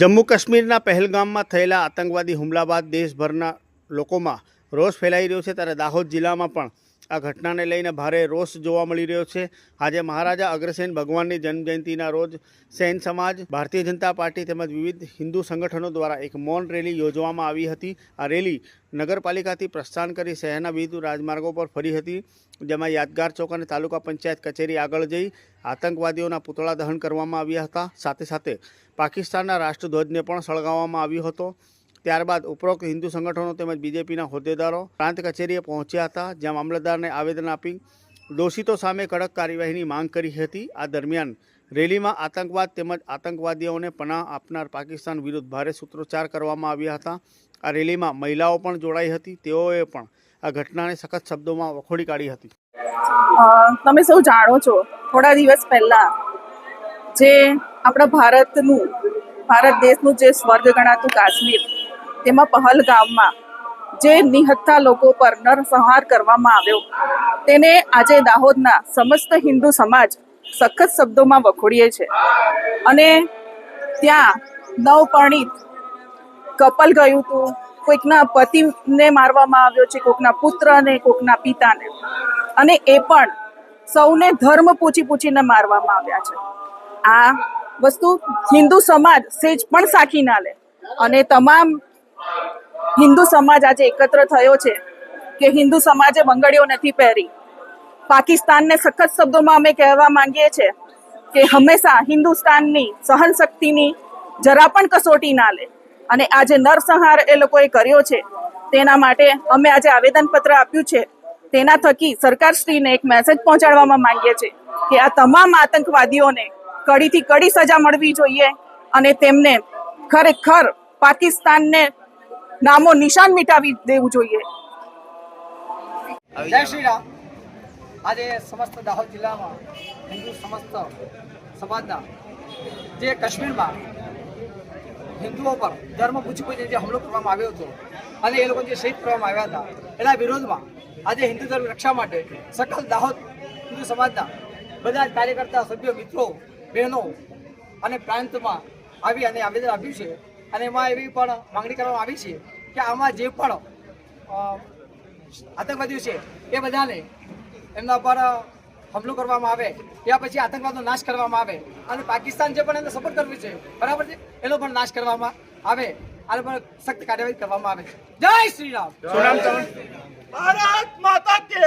જમ્મુ કાશ્મીરના પહેલગામમાં થયેલા આતંકવાદી હુમલા બાદ દેશભરના લોકોમાં રોષ ફેલાઈ રહ્યો છે ત્યારે દાહોદ જિલ્લામાં પણ આ ઘટનાને લઈને ભારે રોષ જોવા મળી રહ્યો છે. આજે મહારાજા અગ્રસેન ભગવાનની જન્મજયંતિના રોજ સૈન સમાજ, ભારતીય જનતા પાર્ટી તેમજ વિવિધ હિન્દુ સંગઠનો દ્વારા એક મૌન રેલી યોજવામાં આવી હતી. આ રેલી નગરપાલિકાથી પ્રસ્થાન કરી શહેરના વિવિધ રાજમાર્ગો પર ફરી હતી, જેમાં યાદગાર ચોક અને તાલુકા પંચાયત કચેરી આગળ જઈ આતંકવાદીઓના પુતળા દહન કરવામાં આવ્યા હતા. સાથે સાથે પાકિસ્તાનના રાષ્ટ્રધ્વજને પણ સળગાવવામાં આવ્યો હતો. ત્યારબાદ ઉપરોક્ત હિન્દુ સંગઠનો તેમજ બીજેપીના હોદ્દેદારો પ્રાંત કચેરીએ પહોંચ્યા હતા, જ્યાં મામલતદારને આવેદન આપી દોષિતો સામે કડક કાર્યવાહીની માંગ કરી હતી. આ દરમિયાન રેલીમાં આતંકવાદ તેમજ આતંકવાદીઓને પનાહ આપનાર પાકિસ્તાન વિરુદ્ધ ભારે સૂત્રોચ્ચાર કરવામાં આવ્યા હતા. આ રેલીમાં મહિલાઓ પણ જોડાઈ હતી. તેઓએ પણ આ ઘટનાને સખત શબ્દોમાં વખોડી કાઢી હતી. તમે સૌ જાણો છો, થોડા દિવસ પહેલા જે આપણા ભારતનું, ભારત દેશનું જે સ્વર્ગ ગણાતું કાશ્મીર તેમાં પહલગામમાં જે નિહત્થા લોકો પર નરસંહાર કરવામાં આવ્યો, તેને આજે દાહોદના સમસ્ત હિન્દુ સમાજ સખત શબ્દોમાં વખોડીએ છે. અને ત્યાં નવપરણિત કપલ ગયું હતું, કોઈકના પતિને મારવામાં આવ્યો છે, કોઈકના પુત્રને, કોઈકના પિતાને. અને એ પણ સૌને ધર્મ પૂછી પૂછીને મારવામાં આવ્યા છે. આ વસ્તુ હિન્દુ સમાજ સેજ પણ સાખી ના લે. અને તમામ હિન્દુ સમાજ આજે એકત્ર થયો છે કે હિન્દુ સમાજે બંગડીઓ નથી પહેરી. પાકિસ્તાનને સખત શબ્દોમાં અમે કહેવા માંગીએ છીએ કે હંમેશા હિન્દુસ્તાનની સહન શક્તિની જરા પણ કસોટી ના લે. અને આજે નરસંહાર એ લોકોએ કર્યો છે. તેના માટે અમે આજે આવેદનપત્ર આપ્યું છે. તેના થકી સરકારશ્રીને એક મેસેજ પહોંચાડવામાં માંગીએ છીએ કે આ તમામ આતંકવાદીઓને કડીથી કડી સજા મળવી જોઈએ અને તેમને ખરેખર પાકિસ્તાનને નામો નિશાન મિટાવી દેવું જોઈએ. જય શ્રી રામ. આજે સમસ્ત દાહોદ જિલ્લામાં હિન્દુ સમસ્ત સમાજના જે કાશ્મીરમાં હિન્દુઓ પર ધર્મ પૂછી પૂછીને જે હુમલો કરવામાં આવ્યો હતો અને એ લોકો જે શહીદ કરવામાં આવ્યા હતા એના વિરોધમાં આજે હિન્દુ ધર્મ રક્ષા માટે સકલ દાહોદ હિન્દુ સમાજના બધા જ કાર્યકર્તા સભ્યો મિત્રો બહેનો અને પ્રાંતમાં આવી અને આવેદન આપ્યું છે અને એમાં એવી પણ માંગણી કરવામાં આવી છે કે આમાં જે પણ આતંકવાદીઓ છે એ બધાને એમના પર હમલો કરવામાં આવે ત્યાં પછી આતંકવાદનો નાશ કરવામાં આવે. અને પાકિસ્તાન જે પણ એને સપોર્ટ કરવું છે બરાબર છે? એનો પણ નાશ કરવામાં આવે. અને પણ સખ્ત કાર્યવાહી કરવામાં આવે જય શ્રી રામ. ભારત માતા કે